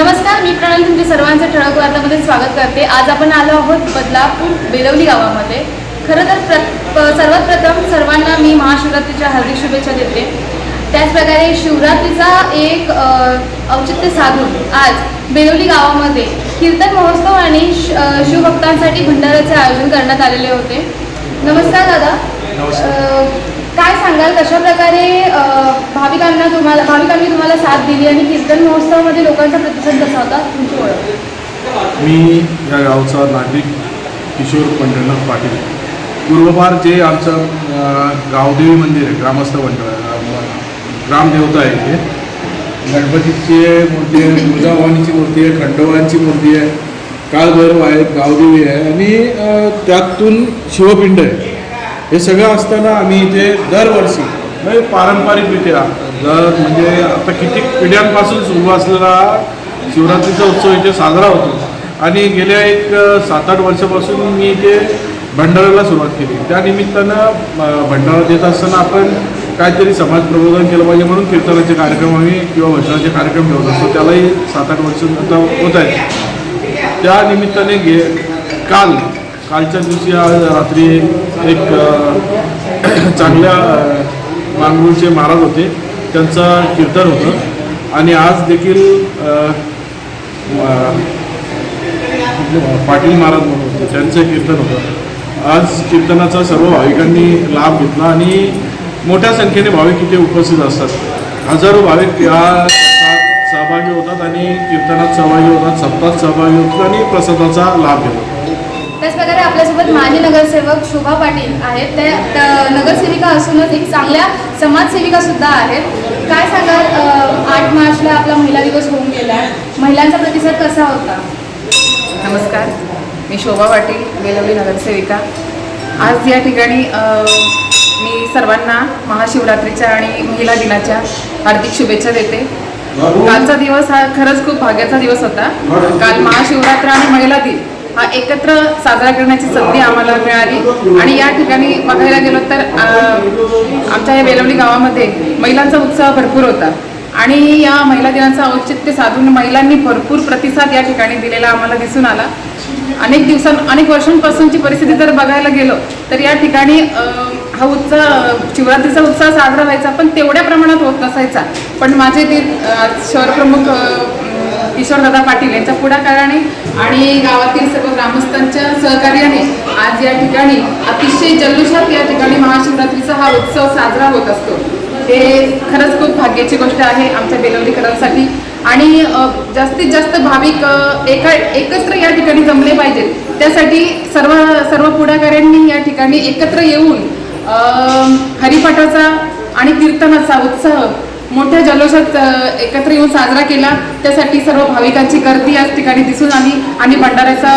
नमस्कार मी प्रणाली तुमच्या सर्वांचे ठळक वार्तामध्ये स्वागत करते. आज आपण आलो आहोत बदलापूर बेलवली गावामध्ये. खरं तर प्र सर्वात प्रथम सर्वांना मी महाशिवरात्रीच्या हार्दिक शुभेच्छा देते. त्याचप्रकारे शिवरात्रीचा एक औचित्य साधून आज बेलवली गावामध्ये कीर्तन महोत्सव आणि श- शिवभक्तांसाठी भंडाऱ्याचे आयोजन करण्यात आलेले होते. नमस्कार दादा. काय सांगाल? कशा प्रकारे भाविकांना तुम्हाला भाविकांनी तुम्हाला साथ दिली आणि कीर्तन महोत्सवामध्ये लोकांचा प्रतिसाद कसा होता? तुमची ओळख. मी या गावचा नागरिक किशोर पंढरनाथ पाटील. पूर्वभार जे आमचं गावदेवी मंदिर आहे ग्रामस्थ मंडळ ग्रामदेवता आहे इथे. गणपतीची मूर्ती आहे तुळजाभवानीची मूर्ती आहे खंडोबांची मूर्ती आहे काळभैरव आहे गावदेवी आहे. आणि त्यातून शिवपिंड आहे. हे सगळं असताना आम्ही इथे दरवर्षी म्हणजे पारंपरिकरित्या दर म्हणजे आता किती पिढ्यांपासून सुरू असलेला शिवरात्रीचा उत्सव इथे साजरा होतो. आणि गेल्या एक सात आठ वर्षापासून मी इथे भंडाऱ्याला सुरुवात केली. त्यानिमित्तानं भंडारा देत असताना आपण काहीतरी समाज प्रबोधन केलं पाहिजे म्हणून कीर्तनाचे कार्यक्रम आम्ही किंवा भजनाचे कार्यक्रम ठेवत असतो. त्यालाही सात आठ वर्ष आता होत आहेत त्या निमित्ताने गे काल कालच्या दिवशी आज रात्री एक चांगल्या अ, मांगरूळचे महाराज होते. त्यांचं कीर्तन होतं. आणि आज देखील पाटील महाराज म्हणून होते. त्यांचं कीर्तन होतं. आज कीर्तनाचा सर्व भाविकांनी लाभ घेतला आणि मोठ्या संख्येने भाविक इथे उपस्थित असतात. हजारो भाविक या सहभागी होतात आणि कीर्तनात सहभागी होतात सप्तात सहभागी होतात आणि प्रसादाचा लाभ घेतात. आपल्यासोबत माजी नगरसेवक शोभा पाटील आहेत. त्या नगरसेविका असूनच एक चांगल्या समाजसेविका सुद्धा आहेत. काय सांगाल आठ मार्चला आपला महिला दिवस होऊन गेला. महिलांचा प्रतिसाद कसा होता? नमस्कार. मी शोभा पाटील बेलवली नगरसेविका. आज या ठिकाणी मी सर्वांना महाशिवरात्रीच्या आणि महिला दिनाच्या हार्दिक शुभेच्छा देते. कालचा दिवस हा खरंच खूप भाग्याचा दिवस होता. काल महाशिवरात्र आणि महिला दिन. हा एकत्र साजरा करण्याची संधी आम्हाला मिळाली. आणि या ठिकाणी बघायला गेलो तर आमच्या या बेलवली गावामध्ये महिलांचा उत्साह भरपूर होता. आणि या महिला दिनाचं औचित्य साधून महिलांनी भरपूर प्रतिसाद या ठिकाणी दिलेला आम्हाला दिसून आला. अनेक दिवसां अनेक वर्षांपासूनची परिस्थिती जर बघायला गेलो तर या ठिकाणी हा उत्साह शिवरात्रीचा उत्साह साजरा व्हायचा पण तेवढ्या प्रमाणात होत नसायचा. पण माझे ते शहरप्रमुख किशोरदादा पाटील यांच्या पुढाकाराने आणि गावातील सर्व ग्रामस्थांच्या सहकार्याने आज या ठिकाणी अतिशय जल्लोषात या ठिकाणी महाशिवरात्रीचा हा उत्सव साजरा होत असतो. हे खरंच खूप भाग्याची गोष्ट आहे आमच्या बेलवलीकरांसाठी. आणि जास्तीत जास्त भाविक एका एकत्र या ठिकाणी जमले पाहिजेत. त्यासाठी सर्व सर्व पुढाकाऱ्यांनी या ठिकाणी एकत्र येऊन हरिपाठाचा आणि कीर्तनाचा उत्साह मोठ्या जल्लोषात एकत्र येऊन साजरा केला. त्यासाठी सर्व भाविकांची गर्दी याच ठिकाणी दिसून आली. आणि भंडाऱ्याचा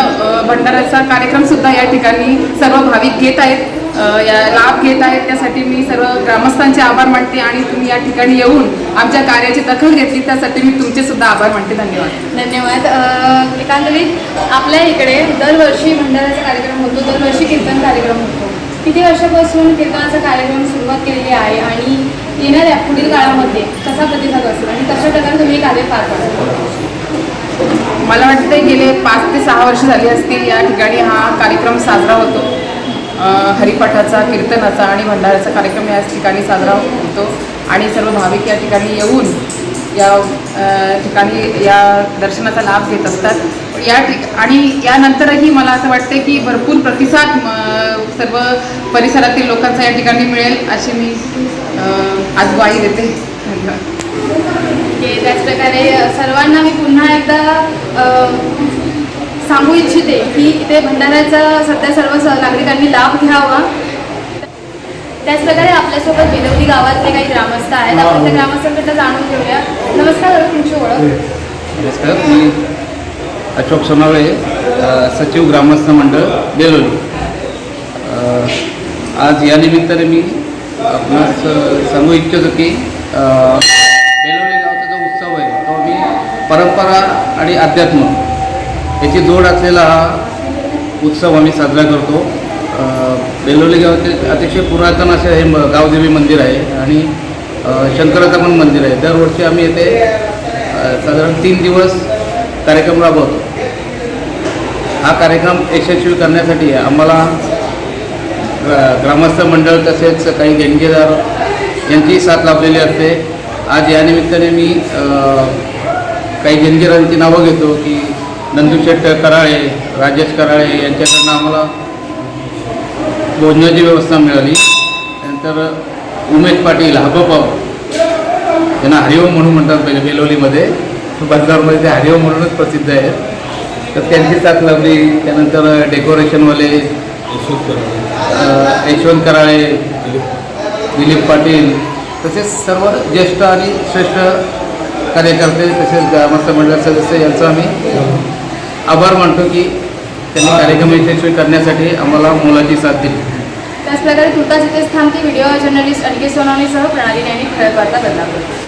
भंडाऱ्याचा कार्यक्रमसुद्धा या ठिकाणी सर्व भाविक घेत आहेत. या लाभ घेत आहेत. त्यासाठी मी सर्व ग्रामस्थांचे आभार मानते आणि तुम्ही या ठिकाणी येऊन आमच्या कार्याची दखल घेतली. त्यासाठी मी तुमचे सुद्धा आभार मानते. धन्यवाद. धन्यवाद. अ, एकांतरित आपल्या इकडे दरवर्षी भंडाऱ्याचा कार्यक्रम होतो. दरवर्षी कीर्तन कार्यक्रम होतो. किती वर्षापासून कीर्तनाचा कार्यक्रम सुरुवात केलेली आहे? आणि येणाऱ्या पुढील काळामध्ये कसा प्रतिसाद असेल आणि कशा प्रकारे तुम्ही हे कार्य पार पाडाल मला वाटते गेले पाच ते सहा वर्ष झाली असतील या ठिकाणी हा कार्यक्रम साजरा होतो. हरिपाठाचा कीर्तनाचा आणि भंडाऱ्याचा कार्यक्रम याच ठिकाणी साजरा होतो. आणि सर्व भाविक या ठिकाणी येऊन या ठिकाणी या दर्शनाचा लाभ घेत असतात. या ठिक आणि यानंतरही मला असं वाटते की भरपूर प्रतिसाद सर्व परिसरातील लोकांचा या ठिकाणी मिळेल अशी मी आज ग्वाही देते. त्याचप्रकारे सर्वांना मी पुन्हा एकदा सांगू इच्छिते की इथे भंडाऱ्याचा सध्या सर्व नागरिकांनी लाभ घ्यावा. त्याचप्रकारे आपल्यासोबत बेलवली गावातले काही ग्रामस्थ आहेत. आपण त्या ग्रामस्थांकडे जाणून घेऊया. नमस्कार तुमची ओळख. नमस्कार मी अशोक सोनावळे सचिव ग्रामस्थ मंडळ बेलोली. आज या निमित्ताने मी आपणास सांगू इच्छितो की अ, बेलोली गावचा जो उत्सव आहे तो मी परंपरा आणि अध्यात्म याची जोड असलेला हा उत्सव आम्ही साजरा करतो. अ, बेलोली अतिशय पुरातन असे हे गावदेवी मंदिर आहे आणि शंकराचं पण मंदिर आहे. दरवर्षी आम्ही येथे साधारण तीन दिवस कार्यक्रम राबवतो. हा कार्यक्रम यशस्वी करण्यासाठी आम्हाला ग्रामस्थ मंडळ तसेच काही देणगेदार यांची साथ लाभलेली असते. आज या निमित्ताने मी काही देणगेदारांची नावं घेतो की नंदुशेठ कराळे राजेश कराळे यांच्याकडनं आम्हाला भोजनाची व्यवस्था मिळाली. त्यानंतर उमेश पाटील हाबपाव त्यांना हरिओम म्हणून म्हणतात पहिले बेलोलीमध्ये. बदगावमध्ये ते हरिओम म्हणूनच प्रसिद्ध आहेत. तर त्यांची साथ लाभली. त्यानंतर डेकोरेशनवाले अ, यशवंत कराळे दिलीप पाटील तसेच सर्व ज्येष्ठ आणि श्रेष्ठ कार्यकर्ते तसेच ग्रामस्थ मंडळ सदस्य यांचा आम्ही आभार मानतो की त्यांनी कार्यक्रम यशस्वी करण्यासाठी आम्हाला मोलाची साथ दिली. त्याचप्रकारे तुर्तास इथेच थांबते व्हिडिओ जर्नलिस्ट अनिकेत सोनवणेसह प्रणाली नैनिक ठळक वार्ता बदलापूर.